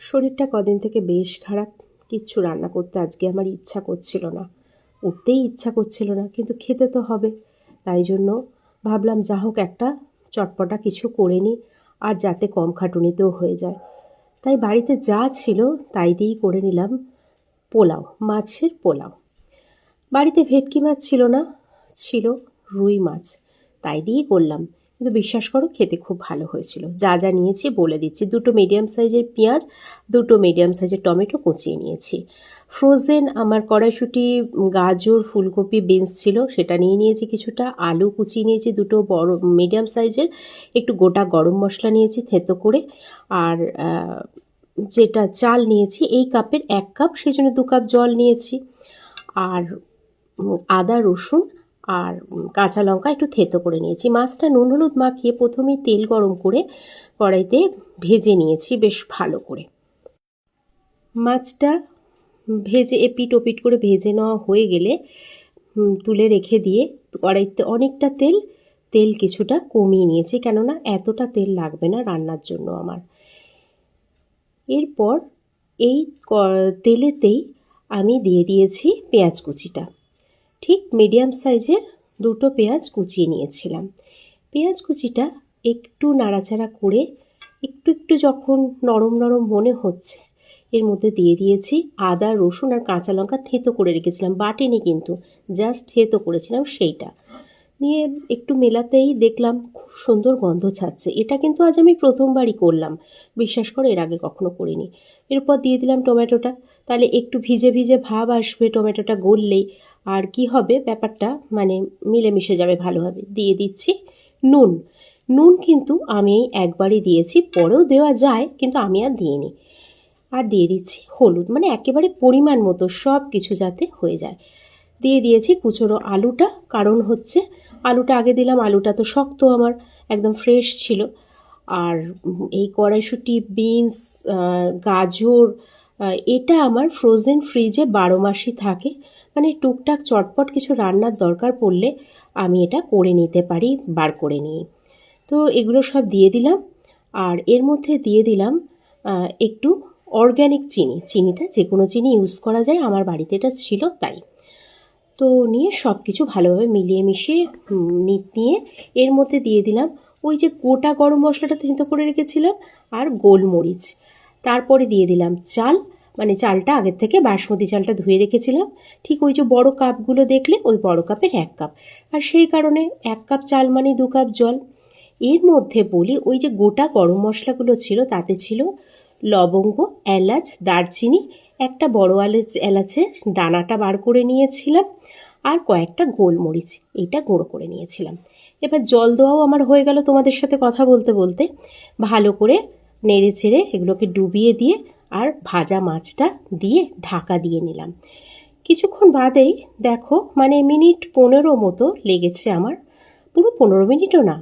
শরীরটা কদিন থেকে বেশ খারাপ। কিচ্ছু রান্না করতে আজকে আমার ইচ্ছা করছিল না। উঠতেই ইচ্ছা করছিল না, কিন্তু খেতে তো হবে। তাই জন্য ভাবলাম যা হোক একটা চটপটা কিছু করে নিই, আর যাতে কম খাটুনিতেও হয়ে যায়। তাই বাড়িতে যা ছিল তাই দিয়েই করে নিলাম। পোলাও, মাছের পোলাও। বাড়িতে ভেটকি মাছ ছিল না, ছিল রুই মাছ। তাই দিয়েই করলাম। কিন্তু বিশ্বাস করো, খেতে খুব ভালো হয়েছিল। যা যা নিয়েছি বলে দিচ্ছি। দুটো মিডিয়াম সাইজের পেঁয়াজ, দুটো মিডিয়াম সাইজের টমেটো কুচিয়ে নিয়েছি। ফ্রোজেন আমার কড়াইশুঁটি, গাজর, ফুলকপি বিনস ছিল, সেটা নিয়ে নিয়েছি কিছুটা। আলু কুচিয়ে নিয়েছি দুটো বড় মিডিয়াম সাইজের একটু গোটা গরম মশলা নিয়েছি থেতো করে। আর যেটা চাল নিয়েছি, এই কাপের এক কাপ সেই জন্য দু কাপ জল নিয়েছি। আর আদা, রসুন আর কাঁচা লঙ্কা একটু থেতো করে নিয়েছি। মাছটা নুন, হলুদ মাখিয়ে প্রথমেই তেল গরম করে কড়াইতে ভেজে নিয়েছি বেশ ভালো করে। মাছটা ভেজে এপিট ওপিট করে ভেজে নেওয়া হয়ে গেলে তুলে রেখে দিয়ে কড়াইতে অনেকটা তেল তেল কিছুটা কমিয়ে নিয়েছি কেননা এতটা তেল লাগবে না রান্নার জন্য আমার। এরপর এই তেলেতেই আমি দিয়ে দিয়েছি পেঁয়াজ কুচিটা। ঠিক মিডিয়াম সাইজের দুটো পেঁয়াজ কুচিয়ে নিয়েছিলাম। পেঁয়াজ কুচিটা একটু নাড়াচাড়া করে একটু একটু যখন নরম নরম মনে হচ্ছে, এর মধ্যে দিয়ে দিয়েছি আদা, রসুন আর কাঁচা লঙ্কা থেঁতো করে রেখেছিলাম, বাটেনি কিন্তু জাস্ট থেঁতো করেছিলাম সেইটা। নিয়ে একটু মেলাতেই দেখলাম সুন্দর গন্ধ ছাড়ছে। এটা কিন্তু আজ আমি প্রথমবারই করলাম। বিশ্বাস করে, এর আগে কখনো করিনি। এরপর দিয়ে দিলাম টমেটোটা। তাহলে একটু ভিজে ভিজে ভাব আসবে, টমেটোটা গললেই। আর কি হবে ব্যাপারটা? মানে মিলেমিশে যাবে ভালোভাবে। দিয়ে দিচ্ছি নুন। নুন কিন্তু আমি একবারই দিয়েছি, পরেও দেওয়া যায়, কিন্তু আমি আর দিইনি। আর দিয়ে দিচ্ছি হলুদ। মানে একেবারে পরিমাণ মতো সব কিছু যাতে হয়ে যায়। দিয়ে দিয়েছি কুচোনো আলুটা। কারণ হচ্ছে আলুটা আগে দিলাম, আলুটা তো শক্ত আমার, একদম ফ্রেশ ছিল। আর এই কড়াইশুঁটি বিনস গাজর এটা আমার ফ্রোজেন ফ্রিজে বারো মাসই থাকে। মানে টুকটাক, চটপট কিছু রান্নার দরকার পড়লে আমি এটা করে নিতে পারি, বার করে নিয়ে তো এগুলো সব দিয়ে দিলাম। আর এর মধ্যে দিয়ে দিলাম একটু অর্গ্যানিক চিনি। চিনিটা যে কোনো চিনি ইউজ করা যায়, আমার বাড়িতে এটা ছিল তাই। তো নিয়ে সব কিছু ভালোভাবে মিলিয়ে মিশিয়ে নিয়ে এর মধ্যে দিয়ে দিলাম ওই যে গোটা গরম মশলাটা থেতো করে রেখেছিলাম আর গোলমরিচ। তারপরে দিয়ে দিলাম চাল মানে চালটা আগের থেকে বাসমতি চালটা ধুয়ে রেখেছিলাম। ঠিক ওই যে বড় কাপগুলো দেখলে ওই বড় কাপের এক কাপ। আর সেই কারণে এক কাপ চাল মানে দু কাপ জল। এর মধ্যে বলি ওই যে গোটা গরম মশলাগুলো ছিল তাতে ছিল লবঙ্গ, এলাচ, দারচিনি একটা বড় এলাচ এলাচের দানাটা বার করে নিয়েছিলাম আর কয়েকটা গোলমরিচ এইটা গুঁড়ো করে নিয়েছিলাম। এবার জল দেওয়াও আমার হয়ে গেল তোমাদের সাথে কথা বলতে বলতে। ভালো করে নেড়ে চেড়ে এগুলোকে ডুবিয়ে দিয়ে আর ভাজা মাছটা দিয়ে ঢাকা দিয়ে নিলাম। কিছুক্ষণ বাদেই দেখো মানে মিনিট পনেরো মতো লেগেছে আমার। পুরো পনেরো মিনিটও না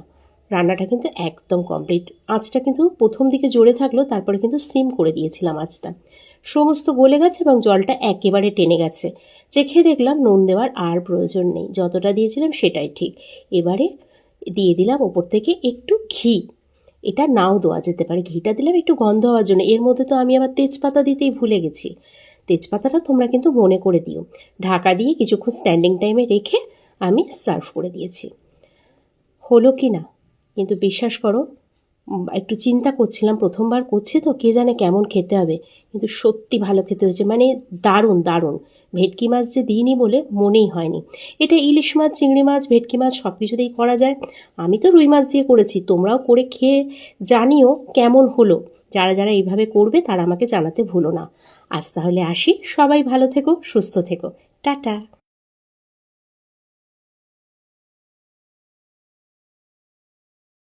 রান্নাটা কিন্তু একদম কমপ্লিট আঁচটা কিন্তু প্রথম দিকে জোরে থাকল, তারপরে কিন্তু সিম করে দিয়েছিলাম আঁচটা। সমস্ত গলে গেছে এবং জলটা একেবারে টেনে গেছে। চেখে দেখলাম নুন দেওয়ার আর প্রয়োজন নেই, যতটা দিয়েছিলাম সেটাই ঠিক। এবারে দিয়ে দিলাম ওপর থেকে একটু ঘি। এটা নাও দেওয়া যেতে পারে, ঘিটা দিলাম একটু গন্ধ হওয়ার জন্য। এর মধ্যে তো আমি আবার তেজপাতা দিতেই ভুলে গেছি। তেজপাতাটা তোমরা কিন্তু মনে করে দিও। ঢাকা দিয়ে কিছুক্ষণ স্ট্যান্ডিং টাইমে রেখে আমি সার্ভ করে দিয়েছি। হলো কি না? কিন্তু বিশ্বাস করো একটু চিন্তা করছিলাম, প্রথমবার করছি তো, কে জানে কেমন খেতে হবে। কিন্তু সত্যি ভালো খেতে হয়েছে মানে দারুণ দারুণ। ভেটকি মাছ যে দিইনি বলে মনেই হয়নি। এটা ইলিশ মাছ, চিংড়ি মাছ, ভেটকি মাছ সব কিছুতেই করা যায়। আমি তো রুই মাছ দিয়ে করেছি, তোমরাও করে খেয়ে জানিও কেমন হলো। যারা যারা এইভাবে করবে, তারা আমাকে জানাতে ভুলো না। আজ তাহলে আসি, সবাই ভালো থেকো, সুস্থ থেকো। টাটা।